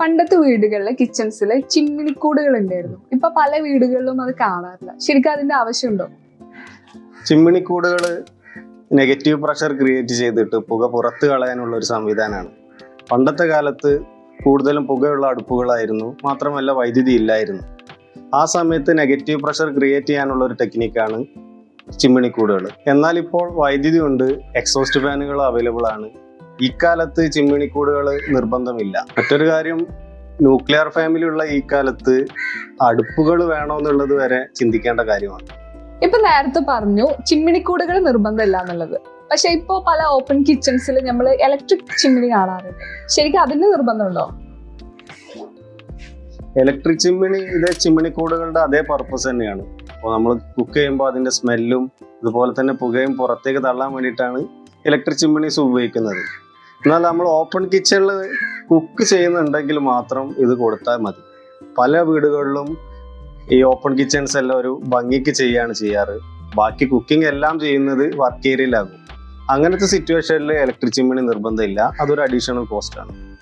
പണ്ടത്തെ വീടുകളിലെ കിച്ചൺസിൽ ചിമ്മിണിക്കൂടുകൾ ഉണ്ടായിരുന്നു ഇപ്പൊ പല വീടുകളിലും അത് കാണാറില്ല. ശരിക്കും അതിന്റെ ആവശ്യമുണ്ടോ? ചിമ്മിണിക്കൂടുകൾ നെഗറ്റീവ് പ്രഷർ ക്രിയേറ്റ് ചെയ്തിട്ട് പുക പുറത്ത് കളയാനുള്ള ഒരു സംവിധാനമാണ്. പണ്ടത്തെ കാലത്ത് കൂടുതലും പുകയുള്ള അടുപ്പുകളായിരുന്നു. മാത്രമല്ല വൈദ്യുതി ഇല്ലായിരുന്നു. ആ സമയത്ത് നെഗറ്റീവ് പ്രഷർ ക്രിയേറ്റ് ചെയ്യാനുള്ള ഒരു ടെക്നിക്കാണ് ചിമ്മിണിക്കൂടുകൾ എന്നാൽ ഇപ്പോൾ വൈദ്യുതി ഉണ്ട് എക്സോസ്റ്റ് ഫാനുകൾ അവൈലബിൾ ആണ്. ഇക്കാലത്ത് ചിമ്മിണിക്കൂടുകൾ നിർബന്ധമില്ല. മറ്റൊരു കാര്യം ന്യൂക്ലിയർ ഫാമിലി ഉള്ള ഈ കാലത്ത് അടുപ്പുകൾ വേണമെന്നുള്ളത് വരെ ചിന്തിക്കേണ്ട കാര്യമാണ്. ഇപ്പൊ നേരത്തെ പറഞ്ഞു ചിമ്മിണിക്കൂടുകൾ നിർബന്ധമില്ല എന്നുള്ളത്. പക്ഷെ ഇപ്പോ പല ഓപ്പൺ കിച്ചൺസിൽ നമ്മൾ ഇലക്ട്രിക് ചിമ്മിണി കാണാറുണ്ട്. ശരിക്കും അതിന് നിർബന്ധമുണ്ടോ? ഇലക്ട്രിക് ചിമ്മിണി ഇതേ ചിമ്മിണിക്കൂടുകളുടെ അതേ പർപ്പസ് തന്നെയാണ്. അപ്പോൾ നമ്മൾ കുക്ക് ചെയ്യുമ്പോൾ അതിന്റെ സ്മെല്ലും അതുപോലെ തന്നെ പുകയും പുറത്തേക്ക് തള്ളാൻ വേണ്ടിയിട്ടാണ് ഇലക്ട്രിക് ചിമ്മിണീസ് ഉപയോഗിക്കുന്നത്. എന്നാൽ നമ്മൾ ഓപ്പൺ കിച്ചണിൽ കുക്ക് ചെയ്യുന്നുണ്ടെങ്കിൽ മാത്രം ഇത് കൊടുത്താൽ മതി. പല വീടുകളിലും ഈ ഓപ്പൺ കിച്ചൺസ് എല്ലാം ഒരു ഭംഗിക്ക് ചെയ്യാണ് ചെയ്യാറ്. ബാക്കി കുക്കിംഗ് എല്ലാം ചെയ്യുന്നത് വർക്ക് ഏരിയയിലാകും അങ്ങനത്തെ സിറ്റുവേഷനിൽ ഇലക്ട്രിക് ചിമ്മിണി നിർബന്ധമില്ല. അതൊരു അഡീഷണൽ കോസ്റ്റ് ആണ്.